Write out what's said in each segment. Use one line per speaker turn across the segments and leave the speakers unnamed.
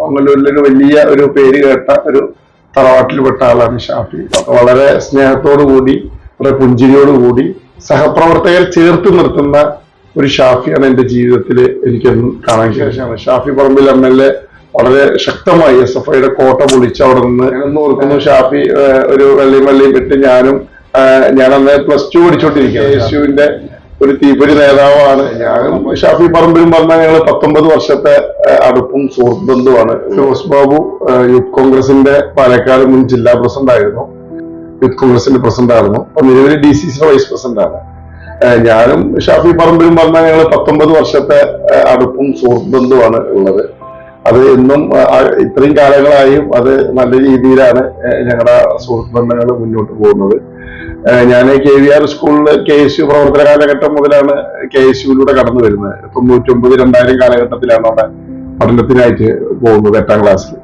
മംഗലൂരിലൊരു വലിയ ഒരു പേര് കേട്ട ഒരു തറവാട്ടിൽപ്പെട്ട ആളാണ് ഷാഫി. അപ്പൊ വളരെ സ്നേഹത്തോടു കൂടി വളരെ പുഞ്ചിരിയോട് കൂടി സഹപ്രവർത്തകർ ചേർത്ത് നിർത്തുന്ന ഒരു ഷാഫിയാണ് എന്റെ ജീവിതത്തിൽ എനിക്കെന്നും കാണാൻ ശേഷമാണ്. Shafi Parambil M L A വളരെ ശക്തമായി എസ് എഫ് ഐയുടെ കോട്ട പൊളിച്ച് അവിടെ നിന്ന് ഓർക്കുന്നു. ഷാഫി ഒരു വെള്ളിയും വെള്ളിയും ഇട്ട് ഞാനും ഞാൻ അന്ന് പ്ലസ് ടു പഠിച്ചോണ്ടിരിക്കുക യേശുവിന്റെ ഒരു തീപ്പൊരി നേതാവാണ്. ഞാനും ഷാഫി പറമ്പിലും പറഞ്ഞാൽ ഞങ്ങൾ പത്തൊമ്പത് വർഷത്തെ അടുപ്പും സുഹൃത്ത് ബന്ധുവാണ്. ഫിറോസ് ബാബു യൂത്ത് കോൺഗ്രസിന്റെ പാലക്കാട് മുൻ ജില്ലാ പ്രസിഡന്റ് ആയിരുന്നു യൂത്ത് കോൺഗ്രസിന്റെ പ്രസിഡന്റ് ആയിരുന്നു അപ്പൊ നിലവിൽ ഡി സി സിയുടെ വൈസ് പ്രസിഡന്റ് ആണ് ഞാനും ഷാഫി പറമ്പിലും പറഞ്ഞാൽ ഞങ്ങൾ പത്തൊമ്പത് വർഷത്തെ അടുപ്പും സുഹൃത്ത് ബന്ധുവാണ് ഉള്ളത്. അത് എന്നും ഇത്രയും കാലങ്ങളായും അത് നല്ല രീതിയിലാണ് ഞങ്ങളുടെ സുഹൃത്ത് ബന്ധങ്ങൾ മുന്നോട്ട് പോകുന്നത്. ഞാൻ കെ വി ആർ സ്കൂളിൽ കെ എസ് യു പ്രവർത്തന കാലഘട്ടം മുതലാണ് കെ എസ് യുവിലൂടെ കടന്നു വരുന്നത്. തൊണ്ണൂറ്റൊമ്പത് രണ്ടായിരം കാലഘട്ടത്തിലാണ് അവിടെ പഠനത്തിനായിട്ട് പോകുന്നത് എട്ടാം ക്ലാസ്സിൽ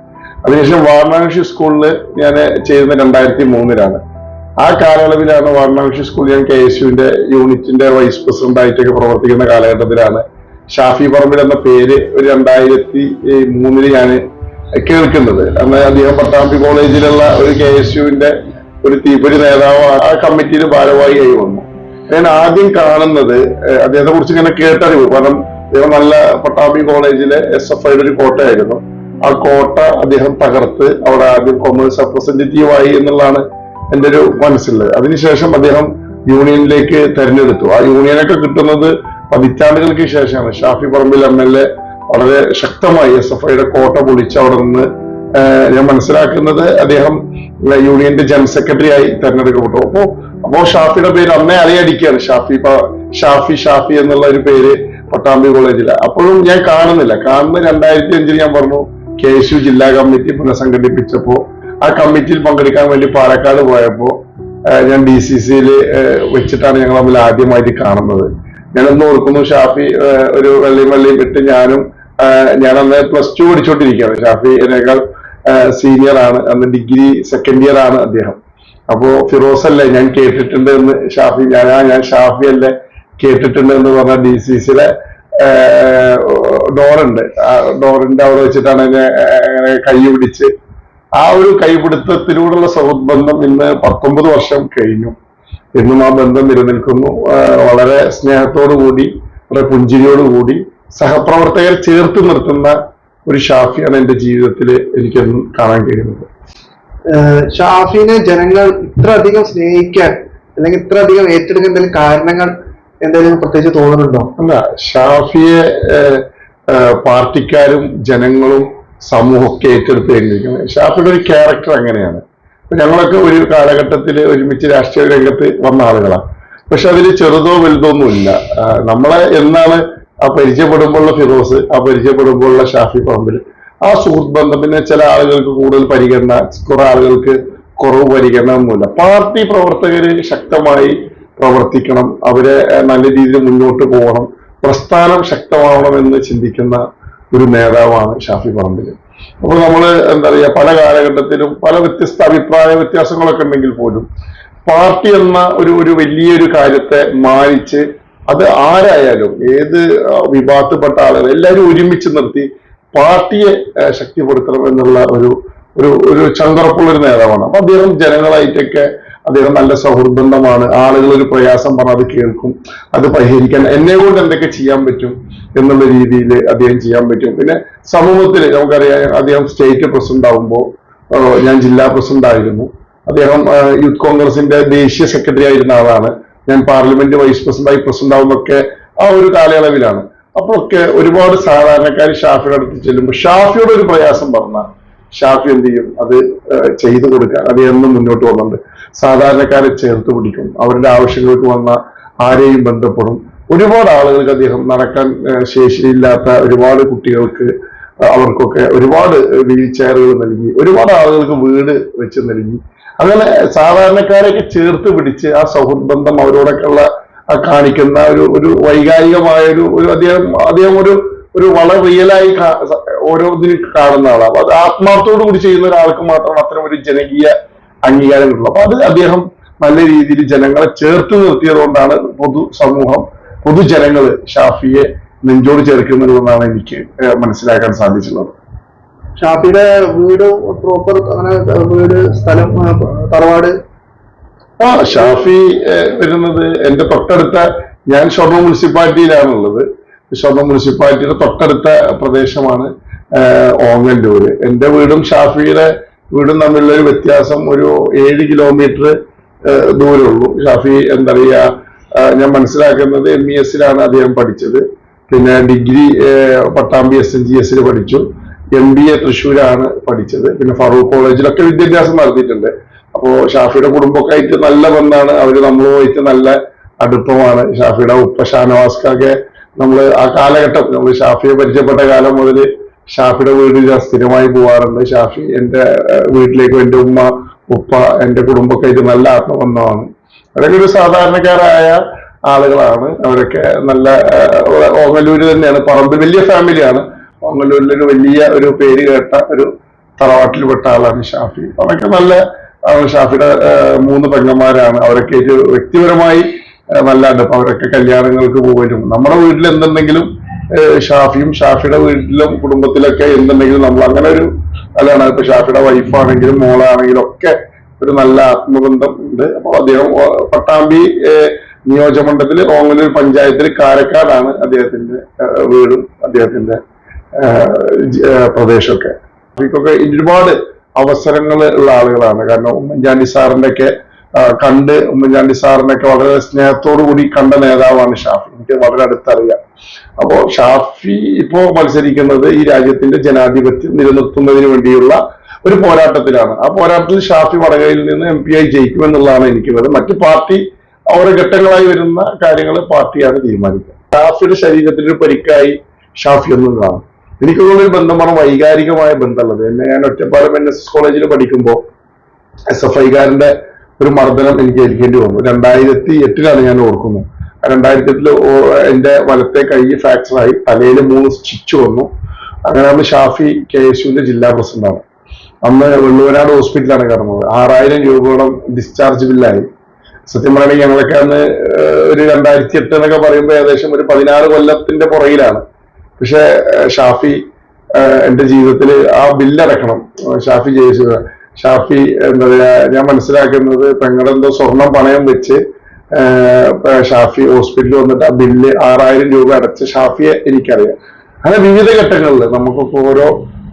അതിനുശേഷം വാരണാസി സ്കൂളിൽ ഞാൻ ചെയ്യുന്നത് രണ്ടായിരത്തി മൂന്നിലാണ് ആ കാലയളവിലാണ് വാരണാസി സ്കൂളിൽ ഞാൻ കെ എസ് യുവിന്റെ യൂണിറ്റിന്റെ വൈസ് പ്രസിഡന്റ് ആയിട്ടൊക്കെ പ്രവർത്തിക്കുന്ന കാലഘട്ടത്തിലാണ് ഷാഫി പറമ്പിൽ എന്ന പേര് ഒരു രണ്ടായിരത്തി മൂന്നിൽ ഞാൻ കേൾക്കുന്നത്. അന്ന് അദ്ദേഹം പട്ടാമ്പി കോളേജിലുള്ള ഒരു കെ എസ് യുവിന്റെ ഒരു തീപ്പൊരി നേതാവ് ആ കമ്മിറ്റിയിൽ ഭാരവാഹിയായി വന്നു. ഞാൻ ആദ്യം കാണുന്നത് അദ്ദേഹത്തെ കുറിച്ച് ഇങ്ങനെ കേട്ടറിവ്. കാരണം അദ്ദേഹം നല്ല പട്ടാമ്പി കോളേജിലെ എസ് എഫ് ഐയുടെ ഒരു കോട്ടയായിരുന്നു. ആ കോട്ട അദ്ദേഹം തകർത്ത് അവിടെ ആദ്യം കോമേഴ്സ് റെപ്രസെന്റേറ്റീവ് ആയി എന്നുള്ളതാണ് എന്റെ ഒരു മനസ്സിലുള്ളത് അതിനുശേഷം അദ്ദേഹം യൂണിയനിലേക്ക് തെരഞ്ഞെടുത്തു. ആ യൂണിയനൊക്കെ കിട്ടുന്നത് പതിറ്റാണ്ടുകൾക്ക് ശേഷമാണ് Shafi Parambil M L A വളരെ ശക്തമായി എസ് എഫ് ഐയുടെ കോട്ട പൊളിച്ച് അവിടെ നിന്ന് ഞാൻ മനസ്സിലാക്കുന്നത് അദ്ദേഹം യൂണിയന്റെ ജനറൽ സെക്രട്ടറി ആയി തെരഞ്ഞെടുക്കപ്പെട്ടു. അപ്പോ അപ്പോ ഷാഫിയുടെ പേര് അമ്മയെ അലയടിക്കുകയാണ് ഷാഫി ഷാഫി ഷാഫി എന്നുള്ള ഒരു പേര് പട്ടാമ്പി കോളേജിൽ. അപ്പോഴും ഞാൻ കാണുന്നില്ല. കാണുന്ന രണ്ടായിരത്തി അഞ്ചിൽ ഞാൻ പറഞ്ഞു കെ എസ് യു ജില്ലാ കമ്മിറ്റി പുനഃസംഘടിപ്പിച്ചപ്പോ ആ കമ്മിറ്റിയിൽ പങ്കെടുക്കാൻ വേണ്ടി പാലക്കാട് പോയപ്പോ ഞാൻ ഡി സി സിയിൽ വെച്ചിട്ടാണ് ഞങ്ങൾ തമ്മിൽ ആദ്യമായിട്ട് കാണുന്നത്. ഞാനൊന്ന് ഓർക്കുന്നു ഷാഫി ഒരു വെള്ളിയും വെള്ളിയും ഇട്ട് ഞാനും ഞാൻ അന്ന് പ്ലസ് ടു പഠിച്ചോണ്ടിരിക്കുകയാണ്. ഷാഫി എന്നേക്കാൾ സീനിയർ ആണ്. അന്ന് ഡിഗ്രി സെക്കൻഡ് ഇയർ ആണ് അദ്ദേഹം. അപ്പോ ഫിറോസ് അല്ലേ ഞാൻ കേട്ടിട്ടുണ്ട് എന്ന് ഷാഫി ഞാൻ ഞാൻ ഷാഫി അല്ലേ കേട്ടിട്ടുണ്ട് എന്ന് പറഞ്ഞ ഡി സി സിയിലെ ഡോറുണ്ട് ആ ഡോറിന്റെ അവിടെ വെച്ചിട്ടാണ് എന്നെ കൈ പിടിച്ച് ആ ഒരു കൈപിടുത്തത്തിലൂടെയുള്ള സൗഹൃദ ബന്ധം ഇന്ന് പത്തൊമ്പത് വർഷം കഴിഞ്ഞു. എന്നും ആ ബന്ധം നിലനിൽക്കുന്നു. വളരെ സ്നേഹത്തോടു കൂടി വളരെ പുഞ്ചിരിയോടുകൂടി സഹപ്രവർത്തകർ ചേർത്ത് നിർത്തുന്ന ഒരു ഷാഫിയാണ് എന്റെ ജീവിതത്തിൽ എനിക്കെന്നും കാണാൻ കഴിയുന്നത്.
ഷാഫിനെ ജനങ്ങൾ ഇത്ര അധികം സ്നേഹിക്കാൻ അല്ലെങ്കിൽ ഇത്ര അധികം ഏറ്റെടുക്കാൻ എന്തെങ്കിലും കാരണങ്ങൾ എന്തെങ്കിലും പ്രത്യേകിച്ച് തോന്നുന്നുണ്ടോ?
അല്ല ഷാഫിയെ പാർട്ടിക്കാരും ജനങ്ങളും സമൂഹമൊക്കെ ഏറ്റെടുത്ത് കഴിഞ്ഞിരിക്കുന്നത്. ഷാഫിയുടെ ഒരു ക്യാരക്ടർ അങ്ങനെയാണ്. ഞങ്ങളൊക്കെ ഒരു കാലഘട്ടത്തിൽ ഒരുമിച്ച് രാഷ്ട്രീയ രംഗത്ത് വന്ന ആളുകളാണ്. പക്ഷെ അതിൽ ചെറുതോ വലുതോ ഒന്നുമില്ല. നമ്മളെ എന്നാണ് ആ പരിചയപ്പെടുമ്പോഴുള്ള ഫിറോസ് ആ പരിചയപ്പെടുമ്പോഴുള്ള ഷാഫി പറമ്പിൽ ആ സുഹൃത്ത് ബന്ധം പിന്നെ ചില ആളുകൾക്ക് കൂടുതൽ പരിഗണന കുറെ ആളുകൾക്ക് കുറവ് പരിഗണന ഒന്നുമില്ല. പാർട്ടി പ്രവർത്തകര് ശക്തമായി പ്രവർത്തിക്കണം അവരെ നല്ല രീതിയിൽ മുന്നോട്ട് പോകണം പ്രസ്ഥാനം ശക്തമാവണം എന്ന് ചിന്തിക്കുന്ന ഒരു നേതാവാണ് ഷാഫി പറമ്പിൽ അപ്പോൾ നമ്മൾ എന്താ പറയുക പല കാലഘട്ടത്തിലും പല വ്യത്യസ്ത അഭിപ്രായ വ്യത്യാസങ്ങളൊക്കെ ഉണ്ടെങ്കിൽ പോലും പാർട്ടി എന്ന ഒരു ഒരു വലിയൊരു കാര്യത്തെ മാനിച്ച് അത് ആരായാലും ഏത് വിഭാഗത്തിൽപ്പെട്ട ആളുകൾ എല്ലാവരും ഒരുമിച്ച് നിർത്തി പാർട്ടിയെ ശക്തിപ്പെടുത്തണം എന്നുള്ള ഒരു ഒരു ഒരു ചങ്കറപ്പുള്ള നേതാവാണ്. അപ്പൊ അദ്ദേഹം ജനങ്ങളായിട്ടൊക്കെ അദ്ദേഹം നല്ല സൗഹൃദമാണ് ആളുകൾ ഒരു പ്രയാസം പറഞ്ഞാൽ അത് കേൾക്കും. അത് പരിഹരിക്കാൻ എന്നെ കൊണ്ട് എന്തൊക്കെ ചെയ്യാൻ പറ്റും എന്നുള്ള രീതിയിൽ അദ്ദേഹം ചെയ്യാൻ പറ്റും. പിന്നെ സമൂഹത്തിൽ നമുക്കറിയാം അദ്ദേഹം സ്റ്റേറ്റ് പ്രസിഡന്റ് ആവുമ്പോൾ ഞാൻ ജില്ലാ പ്രസിഡന്റ് ആയിരുന്നു. അദ്ദേഹം യൂത്ത് കോൺഗ്രസിന്റെ ദേശീയ സെക്രട്ടറി ആയിരുന്ന ആളാണ്. ഞാൻ പാർലമെന്റ് വൈസ് പ്രസിഡന്റായി പ്രസിഡന്റ് ആവുന്നൊക്കെ ആ ഒരു കാലയളവിലാണ്. അപ്പോഴൊക്കെ ഒരുപാട് സാധാരണക്കാർ ഷാഫിയുടെ അടുത്ത് ചെല്ലുമ്പോൾ ഷാഫിയുടെ ഒരു പ്രയാസം പറഞ്ഞാൽ ഷാഫി എന്ത് ചെയ്യും? അത് ചെയ്തു കൊടുക്കാൻ അത് എന്നും മുന്നോട്ട് പോകുന്നുണ്ട്. സാധാരണക്കാരെ ചേർത്ത് പിടിക്കും. അവരുടെ ആവശ്യങ്ങൾക്ക് വന്ന ആരെയും ബന്ധപ്പെടും. ഒരുപാട് ആളുകൾക്ക് അദ്ദേഹം നടക്കാൻ ശേഷിയില്ലാത്ത ഒരുപാട് കുട്ടികൾക്ക് അവർക്കൊക്കെ ഒരുപാട് വീൽ ചെയറുകൾ നൽകി. ഒരുപാട് ആളുകൾക്ക് വീട് വെച്ച് നൽകി. അങ്ങനെ സാധാരണക്കാരെയൊക്കെ ചേർത്ത് പിടിച്ച് ആ സൗഹൃദ ബന്ധം അവരോടൊക്കെ ഉള്ള ആ കാണിക്കുന്ന ഒരു ഒരു വൈകാരികമായ ഒരു ഒരു അദ്ദേഹം അദ്ദേഹം ഒരു ഒരു വളരെ റിയലായി ഓരോന്നിനും കാണുന്ന ആളാണ് അത് ആത്മാർത്ഥത്തോടു കൂടി ചെയ്യുന്ന ഒരാൾക്ക് മാത്രമാണ് അത്തരം ഒരു ജനകീയ അംഗീകാരം കിട്ടുള്ളൂ അപ്പൊ അത് അദ്ദേഹം നല്ല രീതിയിൽ ജനങ്ങളെ ചേർത്ത് നിർത്തിയത് കൊണ്ടാണ് പൊതു സമൂഹം പൊതുജനങ്ങൾ ഷാഫിയെ നെഞ്ചോട് ചേർക്കുന്നതെന്നാണ് എനിക്ക് മനസ്സിലാക്കാൻ സാധിച്ചിട്ടുള്ളത്.
ഷാഫിയുടെ വീട് പ്രോപ്പർ അങ്ങനെ വീട് സ്ഥലം തറവാട്?
ആ ഷാഫി വരുന്നത് എന്റെ തൊട്ടടുത്ത ഞാൻ ഷൊർണൂർ മുനിസിപ്പാലിറ്റിയിലാണുള്ളത്. ഷൊർണൂർ മുനിസിപ്പാലിറ്റിയുടെ തൊട്ടടുത്ത പ്രദേശമാണ് ഓങ്ങല്ലൂര്. എന്റെ വീടും ഷാഫിയുടെ വീടും തമ്മിലുള്ള ഒരു വ്യത്യാസം ഒരു ഏഴ് കിലോമീറ്റർ ദൂരമുള്ളൂ. ഷാഫി എന്താ പറയാ ഞാൻ മനസ്സിലാക്കുന്നത് എം ഇ എസിലാണ് അദ്ദേഹം പഠിച്ചത്. പിന്നെ degree Pattambi S N G എസിൽ പഠിച്ചു. എം ബി എ തൃശ്ശൂരാണ് പഠിച്ചത്. പിന്നെ ഫറൂഖ് കോളേജിലൊക്കെ വിദ്യാഭ്യാസം നടത്തിയിട്ടുണ്ട്. അപ്പോൾ ഷാഫിയുടെ കുടുംബമൊക്കെ ആയിട്ട് നല്ല ബന്ധമാണ്. അവർ നമ്മളുമായിട്ട് നല്ല അടുപ്പമാണ്. ഷാഫിയുടെ ഉപ്പ ഷാനവാസ്കൊക്കെ നമ്മൾ ആ കാലഘട്ടം നമ്മൾ ഷാഫിയെ പരിചയപ്പെട്ട കാലം മുതൽ ഷാഫിയുടെ വീട്ടിൽ ഞാൻ സ്ഥിരമായി പോവാറുണ്ട്. ഷാഫി എന്റെ വീട്ടിലേക്കും എന്റെ ഉമ്മ ഉപ്പ എന്റെ കുടുംബമൊക്കെ ഇത് നല്ല ആത്മബന്ധമാണ്. അവരൊക്കെ ഒരു സാധാരണക്കാരായ ആളുകളാണ്. അവരൊക്കെ നല്ല ഓങ്ങല്ലൂര് തന്നെയാണ്. പറമ്പ് വലിയ ഫാമിലിയാണ് ഓങ്ങല്ലൂരിലൊരു വലിയ ഒരു പേര് കേട്ട ഒരു തറവാട്ടിൽപ്പെട്ട ആളാണ് ഷാഫി. അവരൊക്കെ നല്ല ഷാഫിയുടെ മൂന്ന് പെങ്ങന്മാരാണ്. അവരൊക്കെ വ്യക്തിപരമായി ഏഹ്, അപ്പൊ അവരൊക്കെ കല്യാണങ്ങൾക്ക് പോകലും നമ്മുടെ വീട്ടിൽ എന്തുണ്ടെങ്കിലും ഷാഫിയും ഷാഫിയുടെ വീട്ടിലും കുടുംബത്തിലൊക്കെ എന്തുണ്ടെങ്കിലും നമ്മൾ അങ്ങനെ ഒരു അല്ലാണ് ഇപ്പൊ ഷാഫിയുടെ വൈഫാണെങ്കിലും മോളാണെങ്കിലും ഒക്കെ ഒരു നല്ല ആത്മബന്ധം ഉണ്ട്. അപ്പൊ അദ്ദേഹം പട്ടാമ്പി നിയോജക നിയോജകമണ്ഡലത്തിൽ ഓങ്ങല്ലൂർ പഞ്ചായത്തിൽ കാരക്കാടാണ് അദ്ദേഹത്തിന്റെ വീടും അദ്ദേഹത്തിന്റെ പ്രദേശമൊക്കെ. അവർക്കൊക്കെ ഒരുപാട് അവസരങ്ങൾ ഉള്ള ആളുകളാണ്. കാരണം ഉമ്മൻചാണ്ടി സാറിന്റെ ഒക്കെ കണ്ട് ഉമ്മൻചാണ്ടി സാറിനൊക്കെ വളരെ സ്നേഹത്തോടു കൂടി കണ്ട നേതാവാണ് ഷാഫി. എനിക്ക് വളരെ അടുത്തറിയാം. അപ്പോ ഷാഫി ഇപ്പോ മത്സരിക്കുന്നത് ഈ രാജ്യത്തിന്റെ ജനാധിപത്യം നിലനിർത്തുന്നതിന് വേണ്ടിയുള്ള ഒരു പോരാട്ടത്തിലാണ്. ആ പോരാട്ടത്തിൽ ഷാഫി വടകയിൽ നിന്ന് എം പി ആയി ജയിക്കുമെന്നുള്ളതാണ് എനിക്കുള്ളത്. മറ്റു പാർട്ടി ഓരോ ഘട്ടങ്ങളായി വരുന്ന കാര്യങ്ങൾ പാർട്ടിയാണ് തീരുമാനിക്കുക. ഷാഫിയുടെ ശരീരത്തിൽ ഒരു പരിക്കായി ഷാഫി ഒന്നും കാണും എനിക്ക് തോന്നുന്ന ഒരു ബന്ധമാണ് വൈകാരികമായ ബന്ധമുള്ളത്. എന്നെ ഞാൻ ഒറ്റപ്പാലം എൻ എസ് എസ് കോളേജിൽ പഠിക്കുമ്പോൾ എസ് എഫ് ഐക്കാരന്റെ ഒരു മർദ്ദനം എനിക്ക് ഏൽക്കേണ്ടി വന്നു. രണ്ടായിരത്തി എട്ടിലാണ് ഞാൻ ഓർക്കുന്നത് രണ്ടായിരത്തി എട്ടിൽ എന്റെ വലത്തെ കൈ ഫ്രാക്ചർ ആയി. തലയിൽ മൂന്ന് സ്റ്റിച്ച് വന്നു. അങ്ങനെ അന്ന് ഷാഫി കെ എസ് യുവിന്റെ ജില്ലാ പ്രസിഡന്റാണ്. അന്ന് വെള്ളുവനാട് ഹോസ്പിറ്റലാണ് കിടന്നത്. ആറായിരം രൂപയോളം ഡിസ്ചാർജ് ബില്ലായി സത്യം പറയുകയാണെങ്കിൽ ഞങ്ങളൊക്കെ അന്ന് ഒരു രണ്ടായിരത്തി എട്ട് എന്നൊക്കെ പറയുമ്പോൾ ഏകദേശം ഒരു പതിനാറ് കൊല്ലത്തിന്റെ പുറകിലാണ്. പക്ഷെ ഷാഫി എന്റെ ജീവിതത്തിൽ ആ ബില്ലടക്കണം ഷാഫി ജയിച്ചത് ഷാഫി എന്താ പറയാ ഞാൻ മനസ്സിലാക്കുന്നത് പെങ്ങളുടെ എന്തോ സ്വർണം പണയം വെച്ച് ഷാഫി ഹോസ്പിറ്റലിൽ വന്നിട്ട് ആ ബില്ല് ആറായിരം രൂപ അടച്ച് ഷാഫിയെ എനിക്കറിയാം. അങ്ങനെ വിവിധ ഘട്ടങ്ങളിൽ നമുക്കൊക്കെ ഓരോ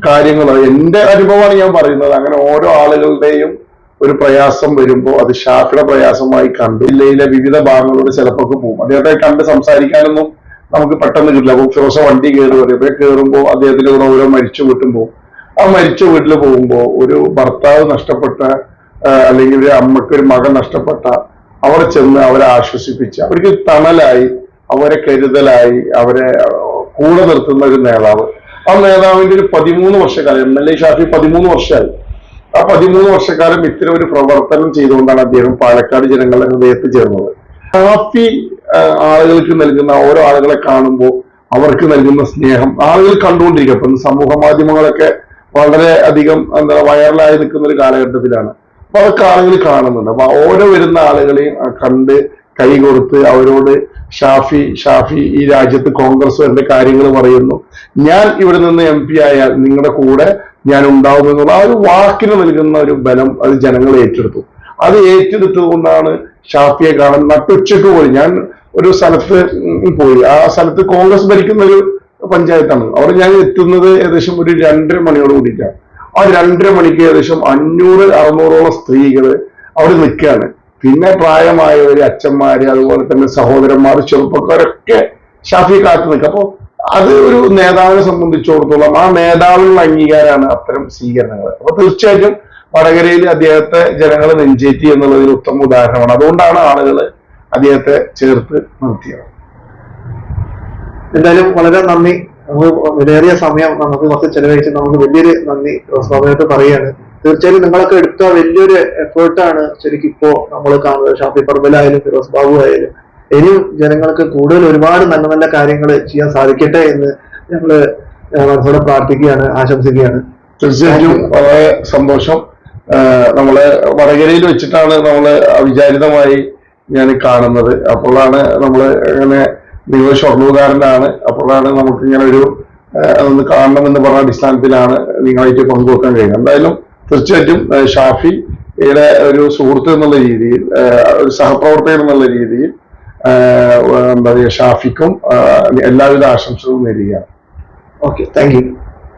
കാര്യങ്ങൾ എന്റെ അനുഭവമാണ് ഞാൻ പറയുന്നത്. അങ്ങനെ ഓരോ ആളുകളുടെയും ഒരു പ്രയാസം വരുമ്പോൾ അത് ഷാഫിയുടെ പ്രയാസമായി കണ്ട് ജില്ലയിലെ വിവിധ ഭാഗങ്ങളിലൂടെ ചിലപ്പോൾ പോകും. അദ്ദേഹത്തെ കണ്ട് സംസാരിക്കാനൊന്നും നമുക്ക് പെട്ടെന്ന് കിട്ടില്ല. അപ്പൊ ഫിറോസ വണ്ടി കയറി പറയുമ്പോൾ കയറുമ്പോൾ അദ്ദേഹത്തിന്റെ കൂടെ ഓരോ മരിച്ചു വീട്ടുമ്പോൾ ആ മരിച്ച വീട്ടിൽ പോകുമ്പോൾ ഒരു ഭർത്താവ് നഷ്ടപ്പെട്ട അല്ലെങ്കിൽ ഒരു അമ്മയ്ക്ക് ഒരു മകൻ നഷ്ടപ്പെട്ട അവിടെ ചെന്ന് അവരെ ആശ്വസിപ്പിച്ച് അവർക്ക് തണലായി അവരെ കരുതലായി അവരെ കൂടെ നിർത്തുന്ന ഒരു നേതാവ്. ആ നേതാവിന്റെ ഒരു പതിമൂന്ന് വർഷക്കാലം എം എൽ എ ഷാഫി പതിമൂന്ന് വർഷമായി. ആ പതിമൂന്ന് വർഷക്കാലം ഇത്തരം ഒരു പ്രവർത്തനം ചെയ്തുകൊണ്ടാണ് അദ്ദേഹം പാലക്കാട് ജനങ്ങളുടെ ഹൃദയത്തിൽ ചേർന്നത് ഷാഫി ആളുകൾക്ക് നൽകുന്ന ഓരോ ആളുകളെ കാണുമ്പോൾ അവർക്ക് നൽകുന്ന സ്നേഹം ആളുകൾ കണ്ടുകൊണ്ടിരിക്കുക ഇപ്പം സമൂഹ മാധ്യമങ്ങളൊക്കെ വളരെ അധികം എന്താ വൈറലായി നിൽക്കുന്ന ഒരു കാലഘട്ടത്തിലാണ്. അപ്പൊ അതൊക്കെ ആളുകൾ കാണുന്നുണ്ട്. അപ്പൊ ഓരോ വരുന്ന ആളുകളെയും കണ്ട് കൈ കൊടുത്ത് അവരോട് ഷാഫി ഷാഫി ഈ രാജ്യത്ത് കോൺഗ്രസ് എന്റെ കാര്യങ്ങൾ പറയുന്നു. ഞാൻ ഇവിടെ നിന്ന് എം പി ആയാൽ നിങ്ങളുടെ കൂടെ ഞാൻ ഉണ്ടാവുമെന്നുള്ള ആ ഒരു വാക്കിന് നൽകുന്ന ഒരു ബലം അത് ജനങ്ങൾ ഏറ്റെടുത്തു. അത് ഏറ്റെടുത്തുകൊണ്ടാണ് ഷാഫിയെ കാണാൻ. നട്ടുച്ചക്ക് പോയി. ഞാൻ ഒരു സ്ഥലത്ത് പോയി. ആ സ്ഥലത്ത് കോൺഗ്രസ് ഭരിക്കുന്ന ഒരു പഞ്ചായത്താണ്. അവിടെ ഞാൻ എത്തുന്നത് ഏകദേശം ഒരു രണ്ടര മണിയോട് കൂടിയിട്ടാണ്. ആ രണ്ടര മണിക്ക് ഏകദേശം അഞ്ഞൂറ് അറുന്നൂറോളം സ്ത്രീകൾ അവിടെ നിൽക്കുകയാണ്. പിന്നെ പ്രായമായവർ അച്ഛന്മാര് അതുപോലെ തന്നെ സഹോദരന്മാർ ചെറുപ്പക്കാരൊക്കെ ഷാഫി കാത്തു നിൽക്കുക അപ്പോൾ അത് ഒരു നേതാവിനെ സംബന്ധിച്ചിടത്തോളം ആ നേതാവിനുള്ള അംഗീകാരമാണ് അത്തരം സ്വീകരണങ്ങൾ അപ്പൊ തീർച്ചയായിട്ടും വടകരയിൽ അദ്ദേഹത്തെ ജനങ്ങൾ നെഞ്ചേറ്റി എന്നുള്ളതിൽ ഉത്തമ ഉദാഹരണമാണ്. അതുകൊണ്ടാണ് ആളുകൾ അദ്ദേഹത്തെ ചേർത്ത് നിർത്തിയത്.
എന്തായാലും വളരെ നന്ദി. വിലയേറിയ സമയം നമുക്ക് കുറച്ച് ചെലവഴിച്ച് നമുക്ക് വലിയൊരു നന്ദി സ്വാഭാവികമായിട്ട് പറയുകയാണ്. തീർച്ചയായും നിങ്ങളൊക്കെ എടുത്ത വലിയൊരു എഫേർട്ടാണ് ശരിക്കും ഇപ്പോ നമ്മൾ കാണുന്നത്. ഷാഫി പറമ്പിലായാലും ഫിറോസ് ബാബു ആയാലും. ഇനിയും ജനങ്ങൾക്ക് കൂടുതൽ ഒരുപാട് നല്ല നല്ല കാര്യങ്ങൾ ചെയ്യാൻ സാധിക്കട്ടെ എന്ന് ഞങ്ങൾ മനസ്സോടെ പ്രാർത്ഥിക്കുകയാണ് ആശംസിക്കുകയാണ്.
തീർച്ചയായും വളരെ സന്തോഷം. നമ്മൾ വടകരയിൽ വെച്ചിട്ടാണ് നമ്മൾ അവിചാരിതമായി ഞാൻ കാണുന്നത്. അപ്പോഴാണ് നമ്മൾ ഇങ്ങനെ നിങ്ങൾ ഷൊർണൂകാരനാണ് അപ്പോഴാണ് നമുക്ക് ഇങ്ങനെ ഒരു അതൊന്ന് കാണണം എന്ന് പറഞ്ഞ അടിസ്ഥാനത്തിലാണ് നിങ്ങളായിട്ട് പങ്കുവെക്കാൻ കഴിയുന്നത്. എന്തായാലും തീർച്ചയായിട്ടും ഷാഫി ഷാഫിയുടെ ഒരു സുഹൃത്ത് എന്നുള്ള രീതിയിൽ ഒരു സഹപ്രവർത്തകൻ എന്നുള്ള രീതിയിൽ എന്താ പറയുക ഷാഫിക്കും എല്ലാവിധ ആശംസകളും നേരുകയാണ്.
Okay thank you.